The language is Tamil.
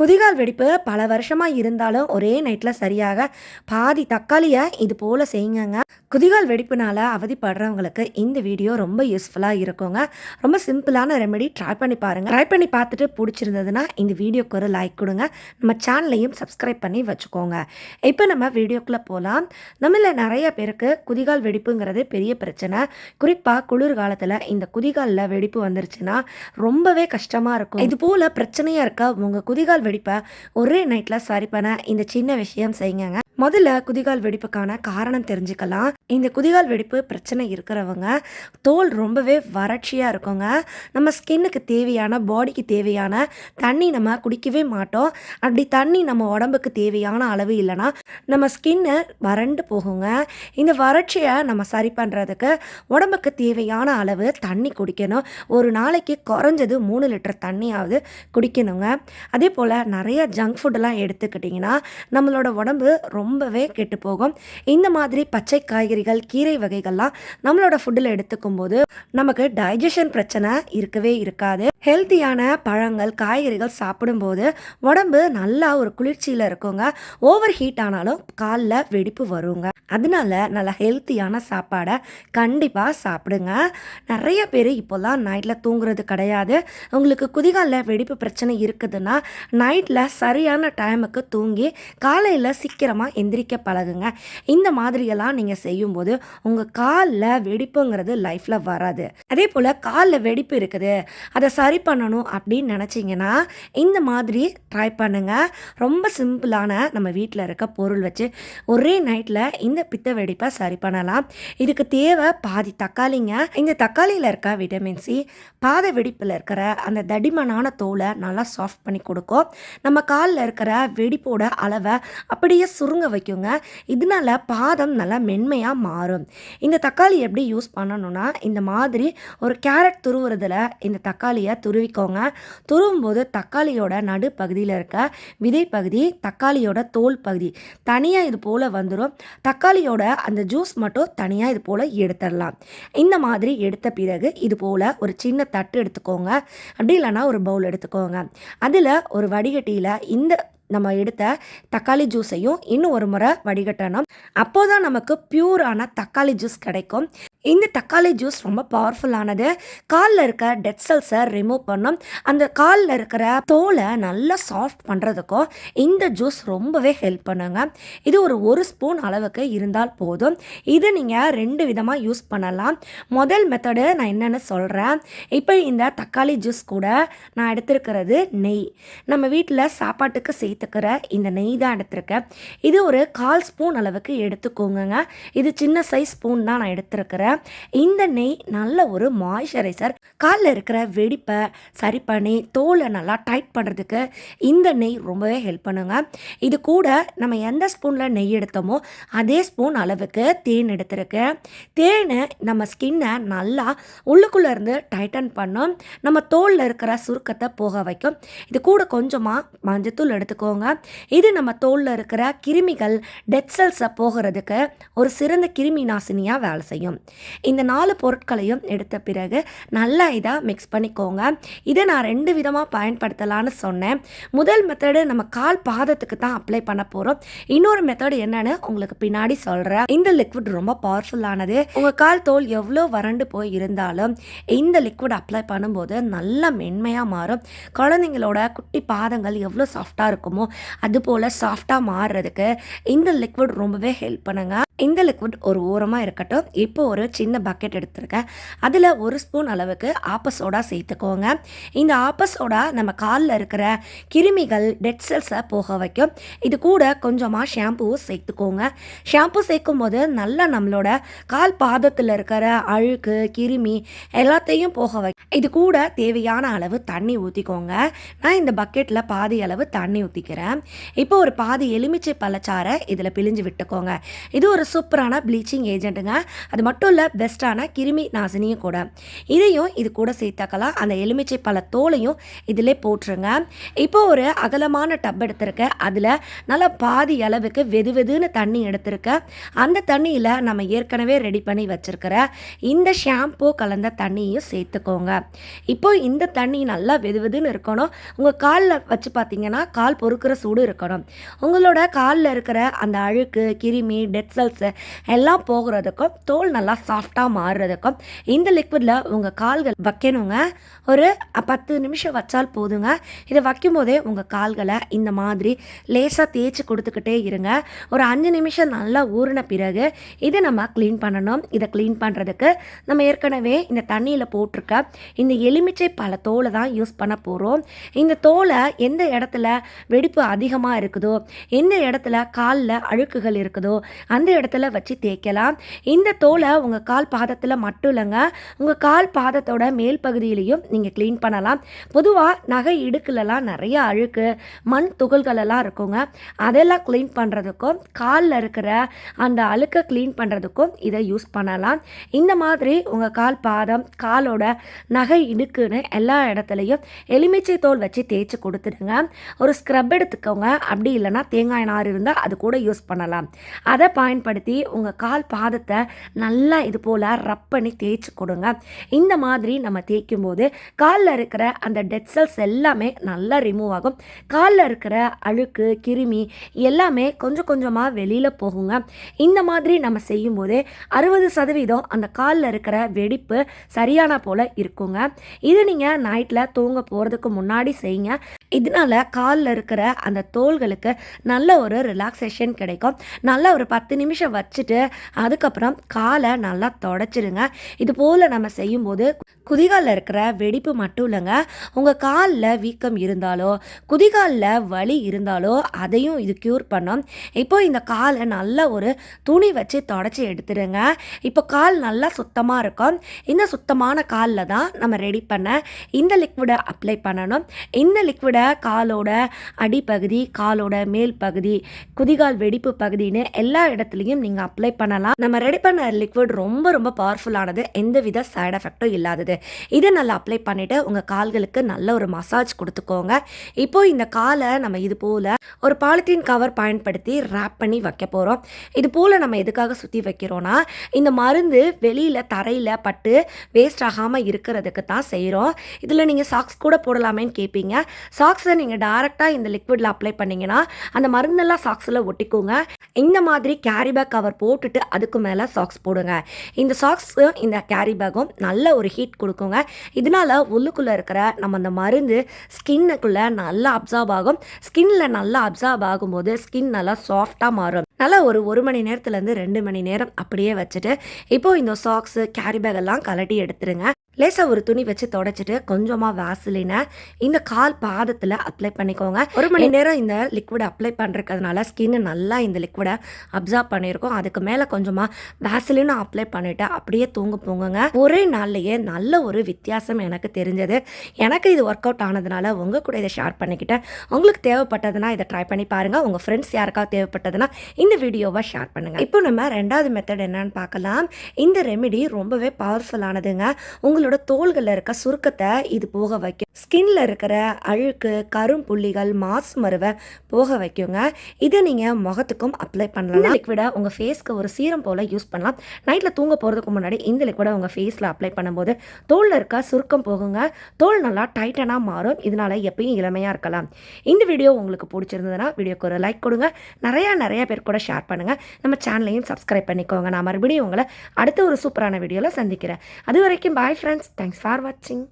குதிகால் வெடிப்பு பல வருஷமாக இருந்தாலும் ஒரே நைட்டில் சரியாக பாதி தக்காளியை இது போல் செய்யுங்கங்க. குதிகால் வெடிப்புனால அவதிப்படுறவங்களுக்கு இந்த வீடியோ ரொம்ப யூஸ்ஃபுல்லாக இருக்குங்க. ரொம்ப சிம்பிளான ரெமெடி ட்ரை பண்ணி பாருங்கள் ட்ரை பண்ணி பார்த்துட்டு பிடிச்சிருந்ததுன்னா இந்த வீடியோக்கு ஒரு லைக் கொடுங்க. நம்ம சேனலையும் சப்ஸ்கிரைப் பண்ணி வச்சுக்கோங்க. இப்போ நம்ம வீடியோக்குள்ளே போகலாம் நம்மள நிறைய பேருக்கு குதிகால் வெடிப்புங்கிறது பெரிய பிரச்சனை. குறிப்பாக குளிர் காலத்தில் இந்த குதிகாலில் வெடிப்பு வந்துருச்சுன்னா ரொம்பவே கஷ்டமாக இருக்கும். இது போல் பிரச்சனையாக இருக்க உங்கள் குதிகால் வெடிப்பை? ஒரே நைட்டில் சரி பண்ண இந்த சின்ன விஷயம் செய்யுங்க முதல்ல குதிகால் வெடிப்புக்கான காரணம் தெரிஞ்சுக்கலாம். இந்த குதிகால் வெடிப்பு பிரச்சனை இருக்கிறவங்க தோல் ரொம்பவே வறட்சியாக இருக்குங்க. நம்ம ஸ்கின்னுக்கு தேவையான பாடிக்கு தேவையான தண்ணி நம்ம குடிக்கவே மாட்டோம். அப்படி தண்ணி நம்ம உடம்புக்கு தேவையான அளவு இல்லைன்னா நம்ம ஸ்கின்னு வறண்டு போகுங்க. இந்த வறட்சியை நம்ம சரி பண்ணுறதுக்கு உடம்புக்கு தேவையான அளவு தண்ணி குடிக்கணும். ஒரு நாளைக்கு குறைஞ்சது மூணு லிட்டர் தண்ணியாவது குடிக்கணுங்க. அதே போல் நிறைய ஜங்க் ஃபுட்டெல்லாம் எடுத்துக்கிட்டிங்கன்னா நம்மளோட உடம்பு ரொம்ப ரொம்பவே கெட்டு போகும் இந்த மாதிரி பச்சை காய்கறிகள் கீரை வகைகள்லாம் நம்மளோட ஃபுட்டில் எடுத்துக்கும் போது நமக்கு டைஜஷன் பிரச்சனை இருக்கவே இருக்காது. ஹெல்த்தியான பழங்கள் காய்கறிகள் சாப்பிடும்போது உடம்பு நல்லா ஒரு குளிர்ச்சியில் இருக்குங்க. ஓவர் ஹீட் ஆனாலும் காலில் வெடிப்பு வருங்க. அதனால நல்ல ஹெல்த்தியான சாப்பாடை கண்டிப்பாக சாப்பிடுங்க. நிறைய பேர் இப்போல்லாம் நைட்டில் தூங்குறது கிடையாது. உங்களுக்கு குதிகாலில் வெடிப்பு பிரச்சனை இருக்குதுன்னா நைட்டில் சரியான டைமுக்கு தூங்கி காலையில் சீக்கிரமாக எந்திரிக்க பழகுங்க. இந்த மாதிரியெல்லாம் நீங்கள் செய்யும்போது உங்கள் காலில் வெடிப்புங்கிறது லைஃப்பில் வராது. அதே போல் காலில் வெடிப்பு இருக்குது. அதை சரி பண்ணணும் அப்படின்னு நினச்சிங்கன்னா இந்த மாதிரி ட்ரை பண்ணுங்கள் ரொம்ப சிம்பிளான நம்ம வீட்டில் இருக்க பொருள் வச்சு ஒரே நைட்டில் இந்த பித்த வெடிப்பை சரி பண்ணலாம். இதுக்கு தேவை பாதி தக்காளிங்க. இந்த தக்காளியில் இருக்க விட்டமின் சி பாத வெடிப்பில் இருக்கிற அந்த தடிமனான தோலை நல்லா சாஃப்ட் பண்ணி கொடுக்கும். நம்ம காலில் இருக்கிற வெடிப்போட அளவை அப்படியே சுருங்க வைக்குங்க. இதனால பாதம் நல்லா மென்மையாக மாறும். இந்த தக்காளி எப்படி யூஸ் பண்ணணும்னா இந்த மாதிரி ஒரு கேரட் துருவுறதுல இந்த தக்காளியை துருவிக்கோங்க. துருவும் போது தக்காளியோட நடு பகுதியில் இருக்க விதை பகுதி தக்காளியோட தோல் பகுதி தனியாக இது போல் வந்துடும் தக்காளியோட அந்த ஜூஸ் மட்டும் தனியாக இது போல் எடுத்துடலாம். இந்த மாதிரி எடுத்த பிறகு இது போல் ஒரு சின்ன தட்டு எடுத்துக்கோங்க. அப்படி இல்லைன்னா ஒரு பவுல் எடுத்துக்கோங்க. அதில் ஒரு வடிகட்டியில் இந்த நம்ம எடுத்த தக்காளி ஜூஸையும் இன்னும் ஒரு முறை வடிகட்டணும். அப்போ தான் நமக்கு பியூரான தக்காளி ஜூஸ் கிடைக்கும். இந்த தக்காளி ஜூஸ் ரொம்ப பவர்ஃபுல்லானது காலில் இருக்க டெட் செல்ஸை ரிமூவ் பண்ணும். அந்த காலில் இருக்கிற தோலை நல்லா சாஃப்ட் பண்ணுறதுக்கும் இந்த ஜூஸ் ரொம்பவே ஹெல்ப் பண்ணுங்க. இது ஒரு ஒரு ஸ்பூன் அளவுக்கு இருந்தால் போதும். இது நீங்கள் ரெண்டு விதமாக யூஸ் பண்ணலாம். முதல் மெத்தடு நான் என்னென்னு சொல்கிறேன் இப்போ இந்த தக்காளி ஜூஸ் கூட நான் எடுத்திருக்கிறது நெய். நம்ம வீட்டில் சாப்பாட்டுக்கு சேர்த்துக்கிற இந்த நெய் தான் எடுத்திருக்கேன். இது ஒரு கால் ஸ்பூன் அளவுக்கு எடுத்துக்கோங்க இது சின்ன சைஸ் ஸ்பூன் தான் நான் எடுத்திருக்கிறேன். இந்த நெய் நல்ல ஒரு மாய்ஸ்சரைசர் காலில் இருக்கிற வெடிப்பை சரி பண்ணி தோலை நல்லா டைட் பண்ணுறதுக்கு இந்த நெய் ரொம்பவே ஹெல்ப் பண்ணுங்க. இது கூட நம்ம எந்த ஸ்பூனில் நெய் எடுத்தோமோ அதே ஸ்பூன் அளவுக்கு தேன் எடுத்துருக்கேன். தேன் நம்ம ஸ்கின்னை நல்லா உள்ளுக்குள்ளேருந்து டைட்டன் பண்ணும். நம்ம தோலில் இருக்கிற சுருக்கத்தை போக வைக்கும். இது கூட கொஞ்சமாக மஞ்சத்தூள் எடுத்துக்கோங்க. இது நம்ம தோலில் இருக்கிற கிருமிகள் டெட் செல்ஸை போகிறதுக்கு ஒரு சிறந்த கிருமி நாசினியாக வேலை செய்யும். இந்த நாலு பொருட்களையும் எடுத்த பிறகு நல்லா இதாக மிக்ஸ் பண்ணிக்கோங்க. இதை நான் ரெண்டு விதமாக பயன்படுத்தலான்னு சொன்னேன். முதல் மெத்தடு நம்ம கால் பாதத்துக்கு தான் அப்ளை பண்ண போகிறோம் இன்னொரு மெத்தடு என்னன்னு உங்களுக்கு பின்னாடி சொல்கிறேன் இந்த லிக்விட் ரொம்ப பவர்ஃபுல்லானது உங்கள் கால் தோல் எவ்வளோ வறண்டு போய் இருந்தாலும் இந்த லிக்விட் அப்ளை பண்ணும்போது நல்லா மென்மையாக மாறும். குழந்தைங்களோட குட்டி பாதங்கள் எவ்வளோ சாஃப்டாக இருக்குமோ அது போல் சாஃப்டாக மாறுறதுக்கு இந்த லிக்விட் ரொம்பவே ஹெல்ப் பண்ணுங்கள் இந்த லிக்விட் ஒரு ஓரமாக இருக்கட்டும். இப்போ ஒரு சின்ன பக்கெட் எடுத்திருக்கேன். அதில் ஒரு ஸ்பூன் அளவுக்கு ஆப்பசோடா சேர்த்துக்கோங்க. இந்த ஆப்பசோடா நம்ம காலில் இருக்கிற கிருமிகள் டெட் செல்ஸை போக வைக்கும். இது கூட கொஞ்சமாக ஷாம்புவும் சேர்த்துக்கோங்க. ஷாம்பு சேர்க்கும் போது நல்லா நம்மளோட கால் பாதத்தில் இருக்கிற அழுக்கு கிருமி எல்லாத்தையும் போக வை இது கூட தேவையான அளவு தண்ணி ஊற்றிக்கோங்க நான் இந்த பக்கெட்டில் பாதி அளவு தண்ணி ஊற்றிக்கிறேன் இப்போ ஒரு பாதி எலுமிச்சை பழச்சாரை இதில் பிழிஞ்சு விட்டுக்கோங்க. இது ஒரு சூப்பரான ப்ளீச்சிங் ஏஜென்ட்டுங்க. அது மட்டும் இல்லை பெஸ்ட்டான கிருமி நாசினியும் கூட. இதையும் இது கூட சேர்த்தாக்கலாம். அந்த எலுமிச்சை பழ தோலையும் இதிலே போட்டுருங்க. இப்போ ஒரு அகலமான டப் எடுத்திருக்கேன் அதில் நல்லா பாதி அளவுக்கு வெது வெதுன்னு தண்ணி எடுத்திருக்கேன் அந்த தண்ணியில் நம்ம ஏற்கனவே ரெடி பண்ணி வச்சுருக்கிற இந்த ஷாம்பூ கலந்த தண்ணியும் சேர்த்துக்கோங்க. இப்போ இந்த தண்ணி நல்லா வெது வெதுன்னு இருக்கணும். உங்கள் காலில் வச்சு பார்த்தீங்கன்னா கால் பொறுக்கிற சூடு இருக்கணும். உங்களோட காலில் இருக்கிற அந்த அழுக்கு கிருமி டெட் செல்ஸு எல்லாம் போகிறதுக்கும் தோல் நல்லா சாஃப்டாக மாறுறதுக்கும் இந்த லிக்விடில் உங்கள் கால்கள் வைக்கணுங்க. ஒரு பத்து நிமிஷம் வச்சால் போதுங்க. இதை வைக்கும்போதே உங்கள் கால்களை இந்த மாதிரி லேசாக தேய்ச்சி கொடுத்துக்கிட்டே இருங்க. ஒரு அஞ்சு நிமிஷம் நல்லா ஊறின பிறகு இதை நம்ம க்ளீன் பண்ணணும். இதை க்ளீன் பண்ணுறதுக்கு நம்ம ஏற்கனவே இந்த தண்ணியில் போட்டிருக்க இந்த எலுமிச்சை பல தோலை தான் யூஸ் பண்ண போகிறோம் இந்த தோலை எந்த இடத்துல வெடிப்பு அதிகமாக இருக்குதோ எந்த இடத்துல காலில் அழுக்குகள் இருக்குதோ அந்த இடத்துல வச்சு தேய்க்கலாம். இந்த தோலை உங்கள் கால் பாதத்தில் மட்டும் இல்லைங்க. உங்கள் கால் பாதத்தோட மேல் பகுதியிலையும் நீங்கள் க்ளீன் பண்ணலாம். பொதுவாக நகை இடுக்குலலாம் நிறைய அழுக்கு மண் துகள்களெல்லாம் இருக்குங்க. அதெல்லாம் க்ளீன் பண்ணுறதுக்கும் காலில் இருக்கிற அந்த அழுக்கை க்ளீன் பண்ணுறதுக்கும் இதை யூஸ் பண்ணலாம். இந்த மாதிரி உங்கள் கால் பாதம் காலோட நகை இடுக்குன்னு எல்லா இடத்துலையும் எலுமிச்சை தோல் வச்சு தேய்ச்சி கொடுத்துடுங்க. ஒரு ஸ்க்ரப் எடுத்துக்கோங்க. அப்படி இல்லைன்னா தேங்காய் நார் இருந்தால் அது கூட யூஸ் பண்ணலாம். அதை பயன்படுத்தி உங்கள் கால் பாதத்தை நல்லா இது போல் ரப் பண்ணி தேய்ச்சி கொடுங்க. இந்த மாதிரி நம்ம தேய்க்கும் போது காலில் இருக்கிற அந்த டெட் செல்ஸ் எல்லாமே நல்லா ரிமூவ் ஆகும். காலில் இருக்கிற அழுக்கு கிருமி எல்லாமே கொஞ்சம் கொஞ்சமாக வெளியில் போகுங்க. இந்த மாதிரி நம்ம செய்யும்போது அறுபது சதவீதம் அந்த காலில் இருக்கிற வெடிப்பு சரியான போல் இருக்குங்க. இது நீங்கள் நைட்டில் தூங்க போகிறதுக்கு முன்னாடி செய்யுங்க. இதனால காலில் இருக்கிற அந்த தோள்களுக்கு நல்ல ஒரு ரிலாக்ஸேஷன் கிடைக்கும். நல்ல ஒரு பத்து நிமிஷம் வச்சுட்டு அதுக்கப்புறம் காலை நல்லா தொடச்சிடுங்க இது போல் நம்ம செய்யும்போது குதிகாலில் இருக்கிற வெடிப்பு மட்டும் இல்லைங்க. உங்கள் காலில் வீக்கம் இருந்தாலோ குதிகாலில் வலி இருந்தாலோ அதையும் இது க்யூர் பண்ணோம். இப்போ இந்த காலை நல்லா ஒரு துணி வச்சு தொடச்சி எடுத்துடுங்க இப்போ கால் நல்லா சுத்தமாக இருக்கும். இந்த சுத்தமான காலில் தான் நம்ம ரெடி பண்ண இந்த லிக்விடை அப்ளை பண்ணணும். இந்த லிக்விடை காலோட அடிப்பகுதி காலோட மேல் பகுதி குதிகால் வெடிப்பு பகுதின்னு எல்லா இடத்துலையும் நீங்கள் அப்ளை பண்ணலாம். நம்ம ரெடி பண்ண லிக்விட் ரொம்ப ரொம்ப பவர்ஃபுல்லானது எந்தவித சைடு எஃபெக்டும் இல்லாதது. இதை நல்லா அப்ளை பண்ணிவிட்டு உங்கள் கால்களுக்கு நல்ல ஒரு மசாஜ் கொடுத்துக்கோங்க. இப்போ இந்த காலை நம்ம இது போல் ஒரு பாலித்தீன் கவர் பயன்படுத்தி ரேப் பண்ணி வைக்க போகிறோம் இது போல் நம்ம எதுக்காக சுற்றி வைக்கிறோன்னா இந்த மருந்து வெளியில் தரையில் பட்டு வேஸ்ட் ஆகாமல் இருக்கிறதுக்கு தான் செய்கிறோம் இதில் நீங்கள் சாக்ஸ் கூட போடலாமேன்னு கேட்பீங்க சாக்ஸை நீங்கள் டேரெக்டாக இந்த லிக்விடில் அப்ளை பண்ணிங்கன்னா அந்த மருந்தெல்லாம் சாக்ஸில் ஒட்டிக்கோங்க. இந்த மாதிரி கேரி பேக் கவர் போட்டுட்டு அதுக்கு மேலே சாக்ஸ் போடுங்க. இந்த சாக்ஸும் இந்த கேரி பேக்கும் நல்ல ஒரு ஹீட் கொடுக்குங்க. இதனால் உள்ளுக்குள்ளே இருக்கிற நம்ம அந்த மருந்து ஸ்கின்னுக்குள்ளே நல்லா அப்சார்ப் ஆகும். ஸ்கின்ல நல்லா அப்சார்ப் ஆகும்போது ஸ்கின் நல்லா சாஃப்டாக மாறும். நல்லா ஒரு ஒரு மணி நேரத்துலேருந்து ரெண்டு மணி நேரம் அப்படியே வச்சுட்டு இப்போது இந்த சாக்ஸு கேரி பேக் எல்லாம் கலட்டி எடுத்துருங்க. லேசாக ஒரு துணி வச்சு தொடச்சிட்டு கொஞ்சமாக வேசலினை இந்த கால் பாதத்தில் அப்ளை பண்ணிக்கோங்க. ஒரு மணி நேரம் இந்த லிக்விட் அப்ளை பண்ணுறதுனால ஸ்கின்னு நல்லா இந்த லிக்விடை அப்சர்வ் பண்ணியிருக்கோம். அதுக்கு மேலே கொஞ்சமாக வேசலினும் அப்ளை பண்ணிவிட்டு அப்படியே தூங்க போங்குங்க. ஒரே நாள்லையே நல்ல ஒரு வித்தியாசம் எனக்கு தெரிஞ்சது. எனக்கு இது ஒர்க் அவுட் ஆனதுனால உங்கள் கூட இதை ஷேர் பண்ணிக்கிட்டேன். உங்களுக்கு தேவைப்பட்டதுன்னா இதை ட்ரை பண்ணி பாருங்கள் உங்கள் ஃப்ரெண்ட்ஸ் யாருக்காவது தேவைப்பட்டதுன்னா இந்த வீடியோவை ஷேர் பண்ணுங்கள் இப்போ நம்ம ரெண்டாவது மெத்தட் என்னன்னு பார்க்கலாம். இந்த ரெமெடி ரொம்பவே பவர்ஃபுல்லானதுங்க உங்களுக்கு உங்களோட தோள்களில் இருக்க சுருக்கத்தை இது போக வைக்கும் ஸ்கின்ல இருக்கிற அழுக்கு கரும்புள்ளிகள் மாசு மருவை போக வைக்குங்க. இதை நீங்கள் முகத்துக்கும் அப்ளை பண்ணலாம். இந்த லிக்விடை உங்கள் ஃபேஸ்க்கு ஒரு சீரம் போல் யூஸ் பண்ணலாம். நைட்டில் தூங்க போகிறதுக்கு முன்னாடி இந்த லிக்விடை உங்கள் ஃபேஸில் அப்ளை பண்ணும்போது தோலில் இருக்க சுருக்கம் போகுங்க. தோல் நல்லா டைட்டனாக மாறும். இதனால் எப்பயும் இளமையாக இருக்கலாம். இந்த வீடியோ உங்களுக்கு பிடிச்சிருந்ததுன்னா வீடியோக்கு ஒரு லைக் கொடுங்க. நிறையா நிறையா பேர் கூட ஷேர் பண்ணுங்கள் நம்ம சேனலையும் சப்ஸ்கிரைப் பண்ணிக்கோங்க. நான் மறுபடியும் உங்களை அடுத்த ஒரு சூப்பரான வீடியோவில் சந்திக்கிறேன். அது வரைக்கும் பாய் ஃப்ரெண்ட்ஸ் தேங்க்ஸ் ஃபார் வாட்சிங்